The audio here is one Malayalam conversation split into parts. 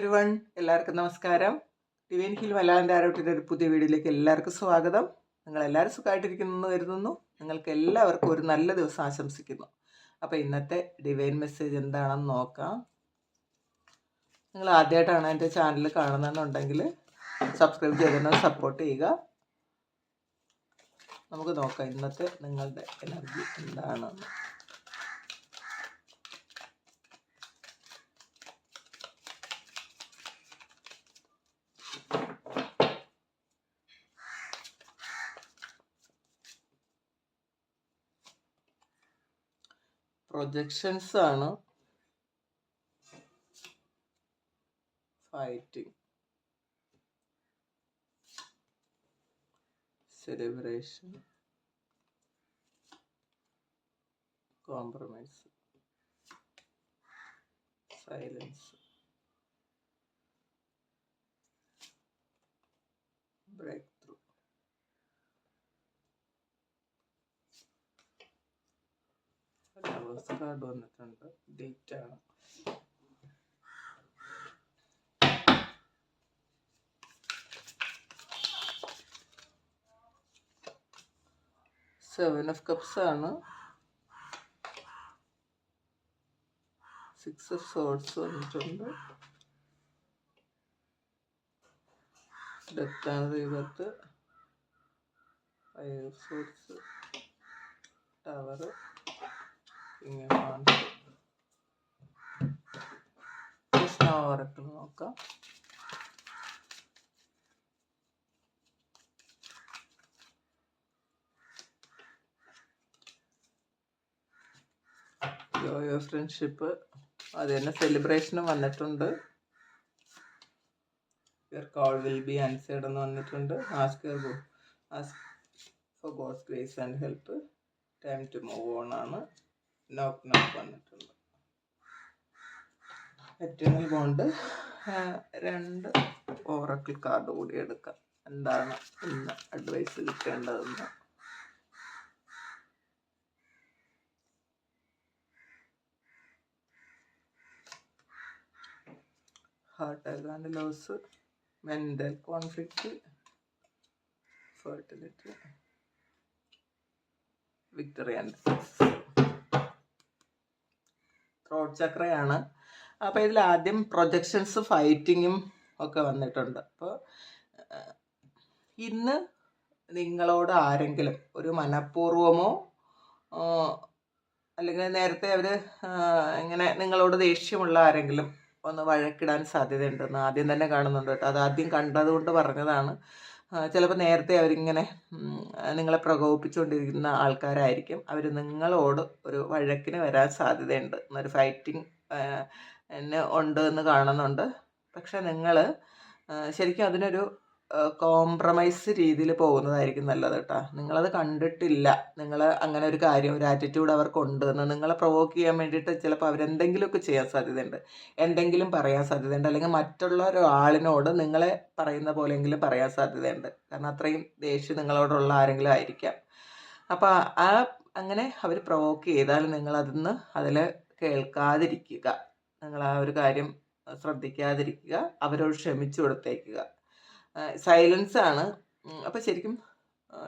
എവരി വൺ എല്ലാവർക്കും നമസ്കാരം. ഡിവൈൻ ഹിൽ മലയാളം ആരോട്ടിന്റെ ഒരു പുതിയ വീഡിയോയിലേക്ക് എല്ലാവർക്കും സ്വാഗതം. നിങ്ങൾ എല്ലാവരും സുഖമായിട്ടിരിക്കുന്നു കരുതുന്നു. നിങ്ങൾക്ക് എല്ലാവർക്കും ഒരു നല്ല ദിവസം ആശംസിക്കുന്നു. അപ്പോൾ ഇന്നത്തെ ഡിവൈൻ മെസ്സേജ് എന്താണെന്ന് നോക്കാം. നിങ്ങൾ ആദ്യമായിട്ടാണ് എന്റെ ചാനൽ കാണുന്നതെന്നുണ്ടെങ്കിൽ സബ്സ്ക്രൈബ് ചെയ്തതിന് സപ്പോർട്ട് ചെയ്യുക. നമുക്ക് നോക്കാം ഇന്നത്തെ നിങ്ങളുടെ എനർജി എന്താണെന്ന്. പ്രൊജക്ഷൻസ് ആണ്. Fighting celebration compromise silence breakthrough lovers card വന്നിട്ടുണ്ട് ഡേറ്റ് ആണ്. സെവൻ ഓഫ് കപ്സ് ആണ് സിക്സ് ഓഫ് സോഡ്സ് വന്നിട്ടുണ്ട് five of tower king of wands Krishna oracle നോക്കാം. യോയോ ഫ്രണ്ട്ഷിപ്പ് അത് തന്നെ സെലിബ്രേഷനും വന്നിട്ടുണ്ട്. Your call will be answered എന്ന് വന്നിട്ടുണ്ട്. Ask your ask for God's grace and help time to move on ആണ്. നോക്ക് നോക്ക് വന്നിട്ടുണ്ട്. എറ്റേണൽ ബോണ്ട് രണ്ട് ഓറക്കിൾ കാർഡ് കൂടി എടുക്കാം. എന്താണ് ഇന്ന് advice കിട്ടേണ്ടതെന്ന്? Heart attack loss mental conflict fertility victory and throat ചക്രയാണ്. അപ്പോൾ ഇതിൽ ആദ്യം പ്രൊജക്ഷൻസ് ഫൈറ്റിങ്ങും ഒക്കെ വന്നിട്ടുണ്ട്. അപ്പോൾ ഇന്ന് നിങ്ങളോട് ആരെങ്കിലും ഒരു മനഃപൂർവമോ അല്ലെങ്കിൽ നേരത്തെ അവർ ഇങ്ങനെ നിങ്ങളോട് ദേഷ്യമുള്ള ആരെങ്കിലും ഒന്ന് വഴക്കിടാൻ സാധ്യതയുണ്ടെന്ന് ആദ്യം തന്നെ കാണുന്നുണ്ട് കേട്ടോ. അത് ആദ്യം കണ്ടതുകൊണ്ട് പറഞ്ഞതാണ്. ചിലപ്പോൾ നേരത്തെ അവരിങ്ങനെ നിങ്ങളെ പ്രകോപിപ്പിച്ചുകൊണ്ടിരിക്കുന്ന ആൾക്കാരായിരിക്കും. അവർ നിങ്ങളോട് ഒരു വഴക്കിന് വരാൻ സാധ്യതയുണ്ട്. എന്നൊരു ഫൈറ്റിംഗ് ഉണ്ട് എന്ന് കാണുന്നുണ്ട്. പക്ഷേ നിങ്ങൾ ശരിക്കും അതിനൊരു കോംപ്രമൈസ് രീതിയിൽ പോകുന്നതായിരിക്കും നല്ലത് കേട്ടോ. നിങ്ങളത് കണ്ടിട്ടില്ല. നിങ്ങൾ അങ്ങനെ ഒരു കാര്യം ഒരു ആറ്റിറ്റ്യൂഡ് അവർക്കുണ്ട്. എന്ന് നിങ്ങളെ പ്രൊവോക്ക് ചെയ്യാൻ വേണ്ടിയിട്ട് ചിലപ്പോൾ അവരെന്തെങ്കിലുമൊക്കെ ചെയ്യാൻ സാധ്യതയുണ്ട്. എന്തെങ്കിലും പറയാൻ സാധ്യതയുണ്ട്. അല്ലെങ്കിൽ മറ്റുള്ള ഒരാളിനോട് നിങ്ങളെ പറയുന്ന പോലെയെങ്കിലും പറയാൻ സാധ്യതയുണ്ട്. കാരണം അത്രയും ദേഷ്യം നിങ്ങളോടുള്ള ആരെങ്കിലും ആയിരിക്കാം. അപ്പോൾ ആ അങ്ങനെ അവർ പ്രൊവോക്ക് ചെയ്താൽ നിങ്ങൾ അതിന്ന് അതിൽ കേൾക്കാതിരിക്കുക. നിങ്ങൾ ആ ഒരു കാര്യം ശ്രദ്ധിക്കാതിരിക്കുക. അവരോട് ക്ഷമിച്ചു കൊടുത്തേക്കുക. സൈലൻസ് ആണ് അപ്പോൾ ശരിക്കും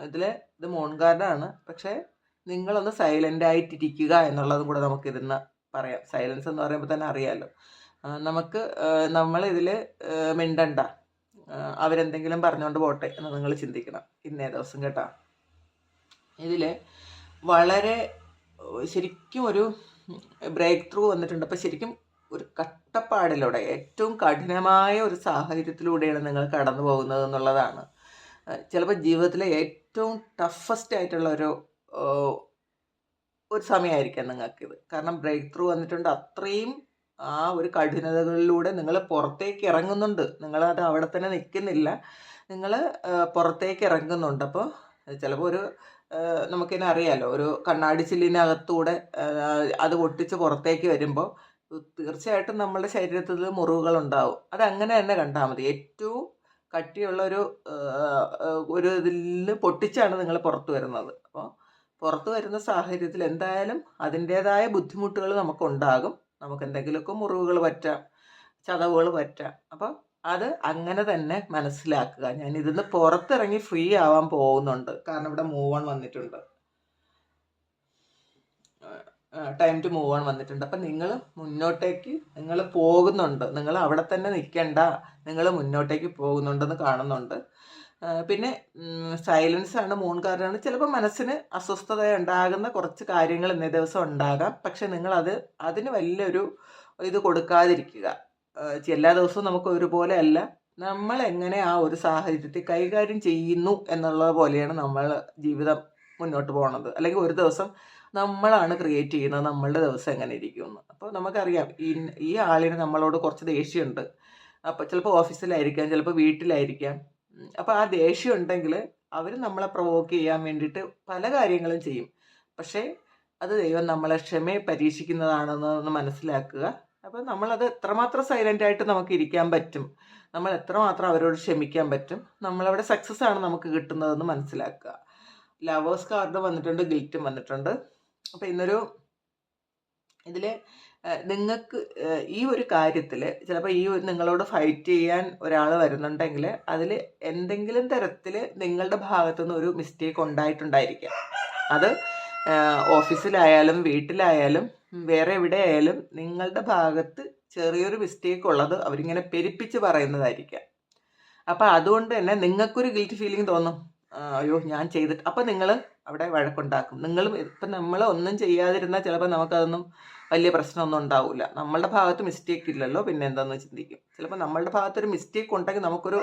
ഇതിലെ ഇത് മോൺ ഗാർഡാണ് പക്ഷേ നിങ്ങളൊന്ന് സൈലന്റ് ആയിട്ടിരിക്കുക എന്നുള്ളതും കൂടെ നമുക്ക് ഇതിന്ന് പറയാം. സൈലൻസ് എന്ന് പറയുമ്പോൾ തന്നെ അറിയാമല്ലോ നമുക്ക് നമ്മൾ നമ്മളിതിൽ മിണ്ടണ്ട. അവരെന്തെങ്കിലും പറഞ്ഞുകൊണ്ട് പോട്ടെ എന്ന് നിങ്ങൾ ചിന്തിക്കണം. ഇന്നേ ദിവസം കേട്ടോ. ഇതിൽ വളരെ ശരിക്കും ഒരു ബ്രേക്ക് ത്രൂ വന്നിട്ടുണ്ട്. അപ്പോൾ ശരിക്കും ഒരു കട്ടപ്പാടിലൂടെ ഏറ്റവും കഠിനമായ ഒരു സാഹചര്യത്തിലൂടെയാണ് നിങ്ങൾ കടന്നു പോകുന്നത് എന്നുള്ളതാണ്. ചിലപ്പോൾ ജീവിതത്തിലെ ഏറ്റവും ടഫസ്റ്റ് ആയിട്ടുള്ള ഒരു ഒരു സമയമായിരിക്കാം നിങ്ങൾക്കിത്. കാരണം ബ്രേക്ക് ത്രൂ വന്നിട്ടുണ്ട് അത്രയും ആ ഒരു കഠിനതകളിലൂടെ നിങ്ങൾ പുറത്തേക്ക് ഇറങ്ങുന്നുണ്ട്. നിങ്ങളത് അവിടെ തന്നെ നിൽക്കുന്നില്ല. നിങ്ങൾ പുറത്തേക്ക് ഇറങ്ങുന്നുണ്ട്. അപ്പോൾ ചിലപ്പോൾ ഒരു നമുക്കിനെ അറിയാലോ ഒരു കണ്ണാടി ചില്ലിനകത്തൂടെ അത് പൊട്ടിച്ച് പുറത്തേക്ക് വരുമ്പോൾ തീർച്ചയായിട്ടും നമ്മുടെ ശരീരത്തിൽ മുറിവുകൾ ഉണ്ടാവും. അതങ്ങനെ തന്നെ കണ്ടാൽ മതി. ഏറ്റവും കട്ടിയുള്ള ഒരു ഒരു ഇതിൽ പൊട്ടിച്ചാണ് നിങ്ങൾ പുറത്ത് വരുന്നത്. അപ്പോൾ പുറത്തു വരുന്ന സാഹചര്യത്തിൽ എന്തായാലും അതിന്റേതായ ബുദ്ധിമുട്ടുകൾ നമുക്കുണ്ടാകും. നമുക്ക് എന്തെങ്കിലുമൊക്കെ മുറിവുകൾ പറ്റാം ചതവുകൾ പറ്റാം. അപ്പോൾ അത് അങ്ങനെ തന്നെ മനസ്സിലാക്കുക. ഞാൻ ഇതിന്ന് പുറത്തിറങ്ങി ഫ്രീ ആവാൻ പോകുന്നുണ്ട്. കാരണം ഇവിടെ മൂവ് ഓൺ വന്നിട്ടുണ്ട്. ടൈം ടു മൂവ് ഓൺ വന്നിട്ടുണ്ട്. അപ്പം നിങ്ങൾ മുന്നോട്ടേക്ക് നിങ്ങൾ പോകുന്നുണ്ട്. നിങ്ങൾ അവിടെ തന്നെ നിൽക്കണ്ട. നിങ്ങൾ മുന്നോട്ടേക്ക് പോകുന്നുണ്ടെന്ന് കാണുന്നുണ്ട്. പിന്നെ സൈലൻസ് ആണ് മൂൺ കാരണമാണ്. ചിലപ്പോൾ മനസ്സിന് അസ്വസ്ഥത ഉണ്ടാകുന്ന കുറച്ച് കാര്യങ്ങൾ ഇന്നേ ദിവസം ഉണ്ടാകാം. പക്ഷെ നിങ്ങൾ അത് അതിന് വലിയൊരു ഇത് കൊടുക്കാതിരിക്കുക. എല്ലാ ദിവസവും നമുക്ക് ഒരുപോലെ അല്ല. നമ്മൾ എങ്ങനെ ആ ഒരു സാഹചര്യത്തെ കൈകാര്യം ചെയ്യുന്നു എന്നുള്ളത് പോലെയാണ് നമ്മൾ ജീവിതം മുന്നോട്ട് പോകുന്നത് അല്ലെങ്കിൽ ഒരു ദിവസം നമ്മളാണ് ക്രിയേറ്റ് ചെയ്യുന്നത് നമ്മളുടെ ദിവസം എങ്ങനെ ഇരിക്കുമെന്ന്. അപ്പോൾ നമുക്കറിയാം ഈ ഈ ആളിന് നമ്മളോട് കുറച്ച് ദേഷ്യമുണ്ട്. അപ്പോൾ ചിലപ്പോൾ ഓഫീസിലായിരിക്കാം ചിലപ്പോൾ വീട്ടിലായിരിക്കാം. അപ്പോൾ ആ ദേഷ്യം ഉണ്ടെങ്കിൽ അവർ നമ്മളെ പ്രൊവോക്ക് ചെയ്യാൻ വേണ്ടിയിട്ട് പല കാര്യങ്ങളും ചെയ്യും. പക്ഷേ അത് ദൈവം നമ്മളെ ക്ഷമയെ പരീക്ഷിക്കുന്നതാണെന്ന് ഒന്ന് മനസ്സിലാക്കുക. അപ്പോൾ നമ്മളത് എത്രമാത്രം സൈലന്റ് ആയിട്ട് നമുക്ക് ഇരിക്കാൻ പറ്റും നമ്മൾ എത്രമാത്രം അവരോട് ക്ഷമിക്കാൻ പറ്റും നമ്മളവിടെ സക്സസ് ആണ് നമുക്ക് കിട്ടുന്നതെന്ന് മനസ്സിലാക്കുക. ലവേഴ്സ് കാർഡ് വന്നിട്ടുണ്ട് ഗിൽറ്റും വന്നിട്ടുണ്ട്. അപ്പോൾ ഇന്നൊരു ഇതിൽ നിങ്ങൾക്ക് ഈ ഒരു കാര്യത്തിൽ ചിലപ്പോൾ ഈ ഒരു നിങ്ങളോട് ഫൈറ്റ് ചെയ്യാൻ ഒരാൾ വരുന്നുണ്ടെങ്കിൽ അതിൽ എന്തെങ്കിലും തരത്തിൽ നിങ്ങളുടെ ഭാഗത്തുനിന്ന് ഒരു മിസ്റ്റേക്ക് ഉണ്ടായിട്ടുണ്ടായിരിക്കാം. അത് ഓഫീസിലായാലും വീട്ടിലായാലും വേറെ എവിടെയായാലും നിങ്ങളുടെ ഭാഗത്ത് ചെറിയൊരു മിസ്റ്റേക്ക് ഉള്ളത് അവരിങ്ങനെ പെരുപ്പിച്ച് പറയുന്നതായിരിക്കാം. അപ്പോൾ അതുകൊണ്ട് തന്നെ നിങ്ങൾക്കൊരു ഗിൽറ്റ് ഫീലിംഗ് തോന്നും. അയ്യോ ഞാൻ ചെയ്തിട്ട്. അപ്പം നിങ്ങൾ അവിടെ വഴക്കുണ്ടാക്കും. നിങ്ങൾ ഇപ്പം നമ്മൾ ഒന്നും ചെയ്യാതിരുന്നാൽ ചിലപ്പോൾ നമുക്കതൊന്നും വലിയ പ്രശ്നമൊന്നും ഉണ്ടാവില്ല നമ്മളുടെ ഭാഗത്ത് മിസ്റ്റേക്ക് ഇല്ലല്ലോ പിന്നെ എന്താണെന്ന് ചിന്തിക്കും. ചിലപ്പോൾ നമ്മളുടെ ഭാഗത്തൊരു മിസ്റ്റേക്ക് ഉണ്ടെങ്കിൽ നമുക്കൊരു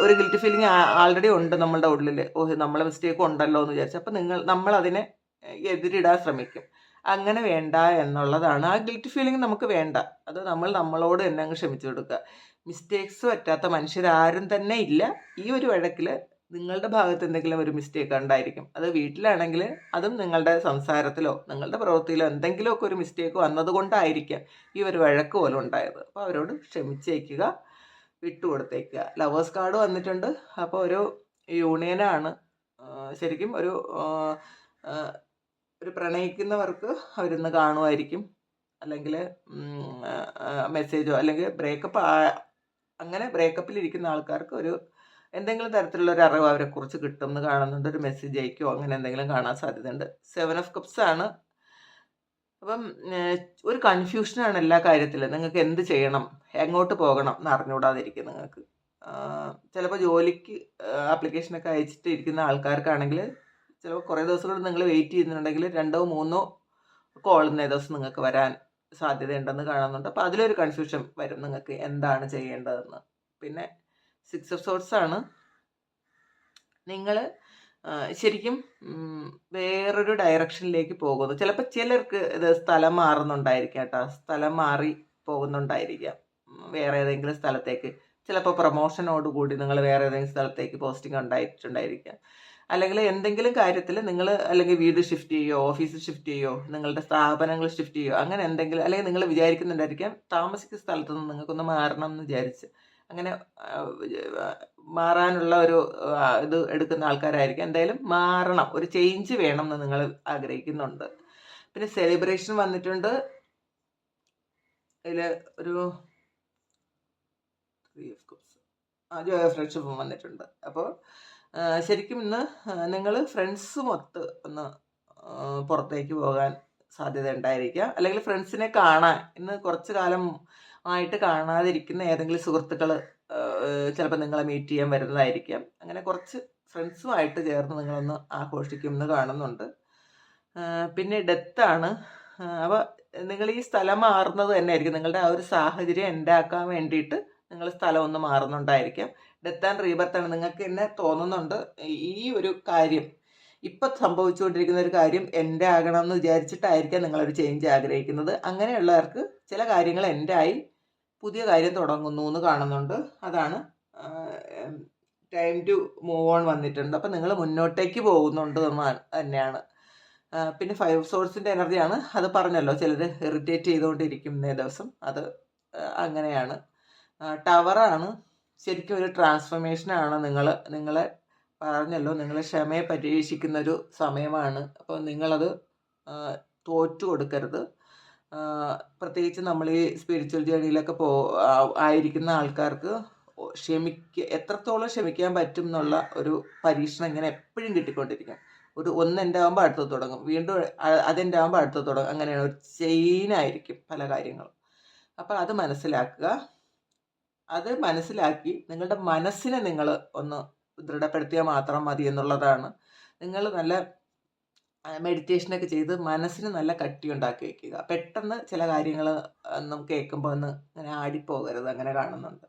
ഒരു ഗിൽറ്റ് ഫീലിംഗ് ആൾറെഡി ഉണ്ട് നമ്മളുടെ ഉള്ളിൽ ഓഹ് നമ്മളെ മിസ്റ്റേക്ക് ഉണ്ടല്ലോ എന്ന് വിചാരിച്ചു. അപ്പം നിങ്ങൾ നമ്മളതിനെ എതിരിടാൻ ശ്രമിക്കും. അങ്ങനെ വേണ്ട എന്നുള്ളതാണ്. ആ ഗിൽറ്റ് ഫീലിംഗ് നമുക്ക് വേണ്ട. അത് നമ്മൾ നമ്മളോട് തന്നെ അങ്ങ് ക്ഷമിച്ചു കൊടുക്കുക. മിസ്റ്റേക്സ് പറ്റാത്ത മനുഷ്യരാരും തന്നെ ഇല്ല. ഈ ഒരു വഴക്കിൽ നിങ്ങളുടെ ഭാഗത്ത് എന്തെങ്കിലും ഒരു മിസ്റ്റേക്ക് ഉണ്ടായിരിക്കും. അത് വീട്ടിലാണെങ്കിൽ അതും നിങ്ങളുടെ സംസാരത്തിലോ നിങ്ങളുടെ പ്രവൃത്തിയിലോ എന്തെങ്കിലുമൊക്കെ ഒരു മിസ്റ്റേക്ക് വന്നതുകൊണ്ടായിരിക്കാം ഈ ഒരു വഴക്ക് പോലും ഉണ്ടായത്. അപ്പോൾ അവരോട് ക്ഷമിച്ചേക്കുക വിട്ടുകൊടുത്തേക്കുക. ലവേഴ്സ് കാർഡ് വന്നിട്ടുണ്ട്. അപ്പോൾ ഒരു യൂണിയനാണ് ശരിക്കും ഒരു ഒരു പ്രണയിക്കുന്നവർക്ക് അവരിന്ന് കാണുമായിരിക്കും. അല്ലെങ്കിൽ മെസ്സേജോ അല്ലെങ്കിൽ ബ്രേക്കപ്പ് അങ്ങനെ ബ്രേക്കപ്പിലിരിക്കുന്ന ആൾക്കാർക്ക് ഒരു എന്തെങ്കിലും തരത്തിലുള്ള ഒരു അറിവ് അവരെക്കുറിച്ച് കിട്ടും എന്ന് കാണുന്നുണ്ട്. ഒരു മെസ്സേജ് അയക്കോ അങ്ങനെ എന്തെങ്കിലും കാണാൻ സാധ്യതയുണ്ട്. സെവൻ ഓഫ് കപ്സ് ആണ്. അപ്പം ഒരു കൺഫ്യൂഷനാണ് എല്ലാ കാര്യത്തിലും. നിങ്ങൾക്ക് എന്ത് ചെയ്യണം? എങ്ങോട്ട് പോകണം? എന്ന് അറിഞ്ഞുകൂടാതിരിക്കും നിങ്ങൾക്ക്. ചിലപ്പോൾ ജോലിക്ക് ആപ്ലിക്കേഷനൊക്കെ അയച്ചിട്ട് ഇരിക്കുന്ന ആൾക്കാർക്കാണെങ്കിൽ ചിലപ്പോൾ കുറേ ദിവസം കൊണ്ട് നിങ്ങൾ വെയിറ്റ് ചെയ്യുന്നുണ്ടെങ്കിൽ രണ്ടോ മൂന്നോ കോൾ ഇന്നേ ദിവസം നിങ്ങൾക്ക് വരാൻ സാധ്യതയുണ്ടെന്ന് കാണുന്നുണ്ട്. അപ്പോൾ അതിലൊരു കൺഫ്യൂഷൻ വരും നിങ്ങൾക്ക്. എന്താണ് ചെയ്യേണ്ടതെന്ന്. പിന്നെ സിക്സ് ഓഫ് സോർട്സ് ആണ്. നിങ്ങൾ ശരിക്കും വേറൊരു ഡയറക്ഷനിലേക്ക് പോകുന്നു. ചിലപ്പോൾ ചിലർക്ക് ഇത് സ്ഥലം മാറുന്നുണ്ടായിരിക്കാം കേട്ടോ. സ്ഥലം മാറി പോകുന്നുണ്ടായിരിക്കാം. വേറെ ഏതെങ്കിലും സ്ഥലത്തേക്ക്. ചിലപ്പോൾ പ്രൊമോഷനോട് കൂടി നിങ്ങൾ വേറെ ഏതെങ്കിലും സ്ഥലത്തേക്ക് പോസ്റ്റിംഗ് ഉണ്ടായിട്ടുണ്ടായിരിക്കാം. അല്ലെങ്കിൽ എന്തെങ്കിലും കാര്യത്തിൽ നിങ്ങൾ അല്ലെങ്കിൽ വീട് ഷിഫ്റ്റ് ചെയ്യോ ഓഫീസ് ഷിഫ്റ്റ് ചെയ്യോ നിങ്ങളുടെ സ്ഥാപനങ്ങൾ ഷിഫ്റ്റ് ചെയ്യോ അങ്ങനെ എന്തെങ്കിലും അല്ലെങ്കിൽ നിങ്ങൾ വിചാരിക്കുന്നുണ്ടായിരിക്കാം താമസിക്കുന്ന സ്ഥലത്തുനിന്ന് നിങ്ങൾക്കൊന്ന് മാറണം എന്ന് വിചാരിച്ച്. അങ്ങനെ മാറാനുള്ള ഒരു ഇത് എടുക്കുന്ന ആൾക്കാരായിരിക്കും. എന്തായാലും മാറണം. ഒരു ചേഞ്ച് വേണം എന്ന് നിങ്ങൾ ആഗ്രഹിക്കുന്നുണ്ട്. പിന്നെ സെലിബ്രേഷൻ വന്നിട്ടുണ്ട്. അതിൽ ഒരു ആ ജോയ് ഫ്രണ്ട്ഷിപ്പും വന്നിട്ടുണ്ട്. അപ്പോൾ ശരിക്കും ഇന്ന് നിങ്ങൾ ഫ്രണ്ട്സ് ഒത്ത് ഒന്ന് പുറത്തേക്ക് പോകാൻ സാധ്യത ഉണ്ടായിരിക്കാം. അല്ലെങ്കിൽ ഫ്രണ്ട്സിനെ കാണാൻ ഇന്ന് കുറച്ച് കാലം ആയിട്ട് കാണാതിരിക്കുന്ന ഏതെങ്കിലും സുഹൃത്തുക്കൾ ചിലപ്പോൾ നിങ്ങളെ മീറ്റ് ചെയ്യാൻ വരുന്നതായിരിക്കാം. അങ്ങനെ കുറച്ച് ഫ്രണ്ട്സുമായിട്ട് ചേർന്ന് നിങ്ങളൊന്ന് ആഘോഷിക്കുമെന്ന് കാണുന്നുണ്ട്. പിന്നെ ഡെത്താണ് അപ്പോൾ നിങ്ങൾ ഈ സ്ഥലം മാറുന്നത് തന്നെ ആയിരിക്കും നിങ്ങളുടെ ആ ഒരു സാഹചര്യം ഉണ്ടാക്കാൻ വേണ്ടിയിട്ട് നിങ്ങൾ സ്ഥലം ഒന്ന് മാറുന്നുണ്ടായിരിക്കാം. ഡെത്ത് ആൻഡ് റീബർത്ത് ആണ്. നിങ്ങൾക്ക് എന്നെ തോന്നുന്നുണ്ട് ഈ ഒരു കാര്യം. ഇപ്പം സംഭവിച്ചുകൊണ്ടിരിക്കുന്ന ഒരു കാര്യം എന്റെ ആകണം എന്ന് വിചാരിച്ചിട്ടായിരിക്കാം നിങ്ങളൊരു ചേഞ്ച് ആഗ്രഹിക്കുന്നത്. അങ്ങനെയുള്ളവർക്ക് ചില കാര്യങ്ങൾ എന്റെ ആയി പുതിയ കാര്യം തുടങ്ങുന്നു എന്ന് കാണുന്നുണ്ട്. അതാണ് ടൈം ടു മൂവ് ഓൺ വന്നിട്ടുണ്ട്. അപ്പം നിങ്ങൾ മുന്നോട്ടേക്ക് പോകുന്നുണ്ട് എന്നാണ് തന്നെയാണ്. പിന്നെ ഫൈവ് സോഴ്സിന്റെ എനർജിയാണ് അത് പറഞ്ഞല്ലോ ചിലർ ഇറിറ്റേറ്റ് ചെയ്തുകൊണ്ടിരിക്കും ഇന്നേ ദിവസം. അത് അങ്ങനെയാണ്. ടവറാണ് ശരിക്കും ഒരു ട്രാൻസ്ഫർമേഷനാണ് നിങ്ങൾ നിങ്ങളെ പറഞ്ഞല്ലോ നിങ്ങൾ ക്ഷമയെ പരീക്ഷിക്കുന്ന ഒരു സമയമാണ്. അപ്പോൾ നിങ്ങളത് തോറ്റു കൊടുക്കരുത് പ്രത്യേകിച്ച് നമ്മൾ ഈ സ്പിരിച്വൽ ജേണിയിലൊക്കെ പോ ആയിരിക്കുന്ന ആൾക്കാർക്ക് ക്ഷമിക്ക എത്രത്തോളം ക്ഷമിക്കാൻ പറ്റും എന്നുള്ള ഒരു പരീക്ഷണം ഇങ്ങനെ എപ്പോഴും കിട്ടിക്കൊണ്ടിരിക്കും. ഒരു ഒന്ന് എന്റെ ആകുമ്പോൾ അടുത്ത് തുടങ്ങും. വീണ്ടും അതെന്റെ ആകുമ്പോൾ അടുത്ത് തുടങ്ങും. അങ്ങനെയാണ് ഒരു ചെയിനായിരിക്കും പല കാര്യങ്ങളും. അപ്പോൾ അത് മനസ്സിലാക്കുക. അത് മനസ്സിലാക്കി നിങ്ങളുടെ മനസ്സിനെ നിങ്ങൾ ഒന്ന് ദൃഢപ്പെടുത്തിയാൽ മാത്രം മതി എന്നുള്ളതാണ്. നിങ്ങൾ നല്ല മെഡിറ്റേഷനൊക്കെ ചെയ്ത് മനസ്സിന് നല്ല കട്ടി ഉണ്ടാക്കി വയ്ക്കുക പെട്ടെന്ന് ചില കാര്യങ്ങൾ ഒന്നും കേൾക്കുമ്പോൾ ഒന്ന് അങ്ങനെ ആടിപ്പോകരുത് അങ്ങനെ കാണുന്നുണ്ട്.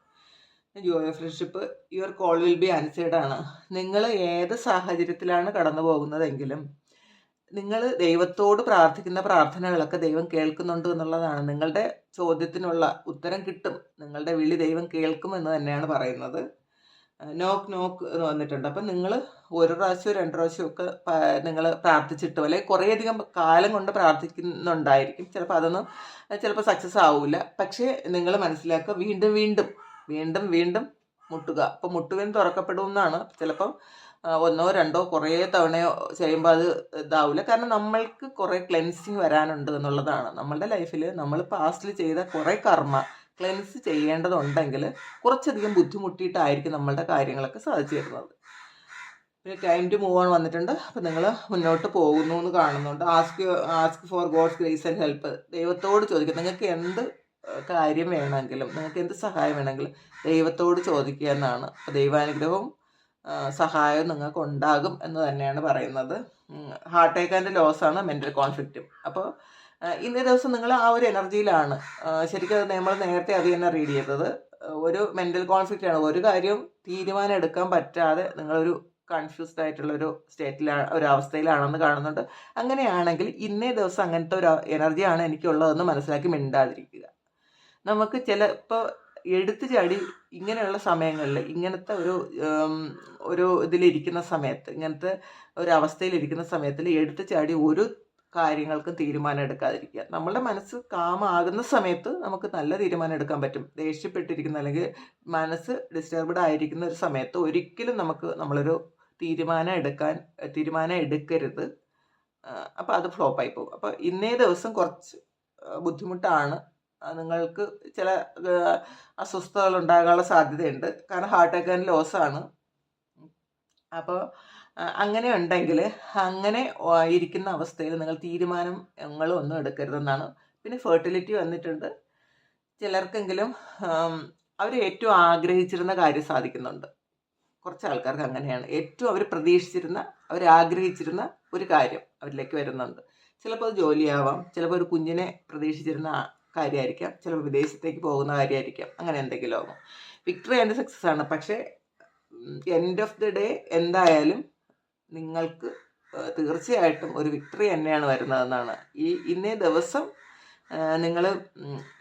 Joy friendship your call will be answered ആണ്. നിങ്ങൾ ഏത് സാഹചര്യത്തിലാണ് കടന്നു പോകുന്നതെങ്കിലും നിങ്ങൾ ദൈവത്തോട് പ്രാർത്ഥിക്കുന്ന പ്രാർത്ഥനകളൊക്കെ ദൈവം കേൾക്കുന്നുണ്ട് എന്നുള്ളതാണ്. നിങ്ങളുടെ ചോദ്യത്തിനുള്ള ഉത്തരം കിട്ടും. നിങ്ങളുടെ വിളി ദൈവം കേൾക്കും എന്ന് തന്നെയാണ് പറയുന്നത്. നോക്ക് നോക്ക് എന്ന് വന്നിട്ടുണ്ട്. അപ്പം നിങ്ങൾ ഒരു പ്രാവശ്യം രണ്ട് പ്രാവശ്യം ഒക്കെ നിങ്ങൾ പ്രാർത്ഥിച്ചിട്ടോ? അല്ലെങ്കിൽ കുറേയധികം കാലം കൊണ്ട് പ്രാർത്ഥിക്കുന്നുണ്ടായിരിക്കും. ചിലപ്പോൾ അതൊന്നും ചിലപ്പോൾ സക്സസ് ആവില്ല പക്ഷേ നിങ്ങൾ മനസ്സിലാക്കുക വീണ്ടും വീണ്ടും വീണ്ടും വീണ്ടും മുട്ടുക. അപ്പം മുട്ടുവിന് തുറക്കപ്പെടും എന്നാണ് ചിലപ്പം ഒന്നോ രണ്ടോ കുറേ തവണയോ ചെയ്യുമ്പോൾ അത് ഇതാവില്ല കാരണം നമ്മൾക്ക് കുറേ ക്ലെൻസിങ് വരാനുണ്ട് എന്നുള്ളതാണ്. നമ്മളുടെ ലൈഫിൽ നമ്മൾ പാസ്റ്റിൽ ചെയ്ത കുറേ കർമ്മ ക്ലെൻസ് ചെയ്യേണ്ടതുണ്ടെങ്കിൽ കുറച്ചധികം ബുദ്ധിമുട്ടിയിട്ടായിരിക്കും നമ്മളുടെ കാര്യങ്ങളൊക്കെ സാധിച്ചു തരുന്നത്. പിന്നെ ടൈം ടു മൂവ് ഓൺ വന്നിട്ടുണ്ട്. അപ്പം നിങ്ങൾ മുന്നോട്ട് പോകുന്നു എന്ന് കാണുന്നുണ്ട്. Ask ask for God's grace and help ദൈവത്തോട് ചോദിക്കുക നിങ്ങൾക്ക് എന്ത് കാര്യം വേണമെങ്കിലും നിങ്ങൾക്ക് എന്ത് സഹായം വേണമെങ്കിലും ദൈവത്തോട് ചോദിക്കുക എന്നാണ്. ദൈവാനുഗ്രഹവും സഹായവും നിങ്ങൾക്ക് ഉണ്ടാകും എന്ന് തന്നെയാണ് പറയുന്നത്. ഹാർട്ട് ലോസ് ആണ് മെന്റൽ കോൺഫ്ലിക്റ്റും അപ്പോൾ ഇന്നേ ദിവസം നിങ്ങൾ ആ ഒരു എനർജിയിലാണ്. ശരിക്കും അത് നമ്മൾ നേരത്തെ അത് തന്നെ റീഡ് ചെയ്തത്. ഒരു മെന്റൽ കോൺഫ്ലിക്റ്റ് ആണ്. ഒരു കാര്യം തീരുമാനം എടുക്കാൻ പറ്റാതെ നിങ്ങളൊരു കൺഫ്യൂസ്ഡ് ആയിട്ടുള്ള ഒരു സ്റ്റേറ്റിലാണ് ഒരു അവസ്ഥയിലാണെന്ന് കാണുന്നുണ്ട്. അങ്ങനെയാണെങ്കിൽ ഇന്നേ ദിവസം അങ്ങനത്തെ ഒരു എനർജിയാണ് എനിക്കുള്ളതെന്ന് മനസ്സിലാക്കി മിണ്ടാതിരിക്കുക. നമുക്ക് ചിലപ്പോൾ എടുത്തു ചാടി ഇങ്ങനെയുള്ള സമയങ്ങളിൽ ഇങ്ങനത്തെ ഒരു ഒരു ഇതിലിരിക്കുന്ന സമയത്ത് ഇങ്ങനത്തെ ഒരു അവസ്ഥയിലിരിക്കുന്ന സമയത്തിൽ എടുത്തു ചാടി ഒരു കാര്യങ്ങൾക്കും തീരുമാനം എടുക്കാതിരിക്കുക. നമ്മളുടെ മനസ്സ് കാമാകുന്ന സമയത്ത് നമുക്ക് നല്ല തീരുമാനം എടുക്കാൻ പറ്റും. ദേഷ്യപ്പെട്ടിരിക്കുന്ന അല്ലെങ്കിൽ മനസ്സ് ഡിസ്റ്റർബ്ഡ് ആയിരിക്കുന്ന ഒരു സമയത്ത് ഒരിക്കലും നമുക്ക് നമ്മളൊരു തീരുമാനം എടുക്കാൻ തീരുമാനം എടുക്കരുത്. അപ്പോൾ അത് ഫ്ലോപ്പായി പോകും. അപ്പോൾ ഇന്നേ ദിവസം കുറച്ച് ബുദ്ധിമുട്ടാണ്. നിങ്ങൾക്ക് ചില അസ്വസ്ഥതകൾ ഉണ്ടാകാനുള്ള സാധ്യതയുണ്ട്. കാരണം ഹാർട്ട് അറ്റാക്കിന് ലോസാണ് അപ്പോൾ അങ്ങനെ ഉണ്ടെങ്കിൽ അങ്ങനെ ഇരിക്കുന്ന അവസ്ഥയിൽ നിങ്ങൾ തീരുമാനം ഒന്നും എടുക്കരുതെന്നാണ്. പിന്നെ ഫെർട്ടിലിറ്റി വന്നിട്ടുണ്ട്. ചിലർക്കെങ്കിലും അവർ ഏറ്റവും ആഗ്രഹിച്ചിരുന്ന കാര്യം സാധിക്കുന്നുണ്ട്. കുറച്ച് ആൾക്കാർക്ക് അങ്ങനെയാണ്. ഏറ്റവും അവർ പ്രതീക്ഷിച്ചിരുന്ന അവർ ആഗ്രഹിച്ചിരുന്ന ഒരു കാര്യം അവരിലേക്ക് വരുന്നുണ്ട്. ചിലപ്പോൾ അത് ജോലിയാവാം. ചിലപ്പോൾ ഒരു കുഞ്ഞിനെ പ്രതീക്ഷിച്ചിരുന്ന കാര്യമായിരിക്കാം. ചിലപ്പോൾ വിദേശത്തേക്ക് പോകുന്ന കാര്യമായിരിക്കാം. അങ്ങനെ എന്തെങ്കിലും ആകും വിക്ടറി ആൻഡ് സക്സസ് ആണ്. പക്ഷേ എൻഡ് ഓഫ് ദി ഡേ എന്തായാലും നിങ്ങൾക്ക് തീർച്ചയായിട്ടും ഒരു വിക്ടറി തന്നെയാണ് വരുന്നതെന്നാണ്. ഈ ഇന്നേ ദിവസം നിങ്ങൾ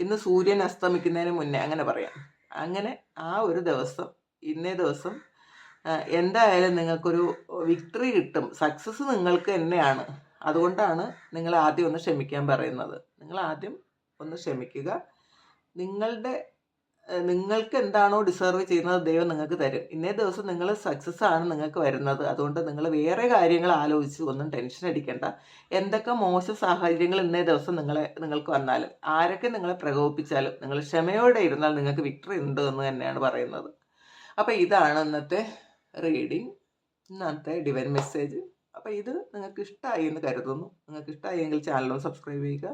ഇന്ന് സൂര്യൻ അസ്തമിക്കുന്നതിന് മുന്നേ അങ്ങനെ പറയാം. അങ്ങനെ ആ ഒരു ദിവസം ഇന്നേ ദിവസം എന്തായാലും നിങ്ങൾക്കൊരു വിക്ടറി കിട്ടും. സക്സസ് നിങ്ങൾക്ക് തന്നെയാണ്. അതുകൊണ്ടാണ് നിങ്ങൾ ആദ്യം ഒന്ന് ക്ഷമിക്കാൻ പറയുന്നത്. നിങ്ങൾ ആദ്യം ഒന്ന് ക്ഷമിക്കുക. നിങ്ങളുടെ നിങ്ങൾക്ക് എന്താണോ ഡിസേർവ് ചെയ്യുന്നത് ദൈവം നിങ്ങൾക്ക് തരും. ഇന്നേ ദിവസം നിങ്ങൾ സക്സസ് ആണ് നിങ്ങൾക്ക് വരുന്നത്. അതുകൊണ്ട് നിങ്ങൾ വേറെ കാര്യങ്ങൾ ആലോചിച്ച് ഒന്നും ടെൻഷൻ അടിക്കേണ്ട. എന്തൊക്കെ മോശ സാഹചര്യങ്ങൾ ഇന്നേ ദിവസം നിങ്ങളെ നിങ്ങൾക്ക് വന്നാലും ആരൊക്കെ നിങ്ങളെ പ്രകോപിപ്പിച്ചാലും നിങ്ങൾ ക്ഷമയോടെ ഇരുന്നാൽ നിങ്ങൾക്ക് വിക്ടറി ഉണ്ട് എന്ന് തന്നെയാണ് പറയുന്നത്. അപ്പോൾ ഇതാണ് ഇന്നത്തെ റീഡിങ് ഇന്നത്തെ ഡിവൈൻ മെസ്സേജ് അപ്പോൾ ഇത് നിങ്ങൾക്ക് ഇഷ്ടമായി എന്ന് കരുതുന്നു. നിങ്ങൾക്ക് ഇഷ്ടമായി എങ്കിൽ ചാനലും സബ്സ്ക്രൈബ് ചെയ്യുക.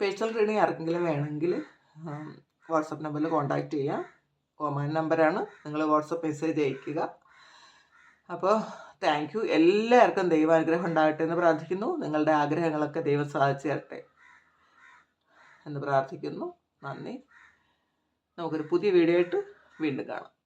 പേഴ്സണൽ റീഡിങ് ആർക്കെങ്കിലും വേണമെങ്കിൽ വാട്സപ്പ് നമ്പറിൽ കോൺടാക്റ്റ് ചെയ്യാം കോമൺ നമ്പറാണ്. നിങ്ങൾ വാട്സപ്പ് മെസ്സേജ് അയക്കുക അപ്പോൾ താങ്ക് യു. എല്ലാവർക്കും ദൈവാനുഗ്രഹം ഉണ്ടാകട്ടെ എന്ന് പ്രാർത്ഥിക്കുന്നു. നിങ്ങളുടെ ആഗ്രഹങ്ങളൊക്കെ ദൈവം സാധിച്ചു തരട്ടെ എന്ന് പ്രാർത്ഥിക്കുന്നു. നന്ദി. നമുക്കൊരു പുതിയ വീഡിയോ ആയിട്ട് വീണ്ടും കാണാം.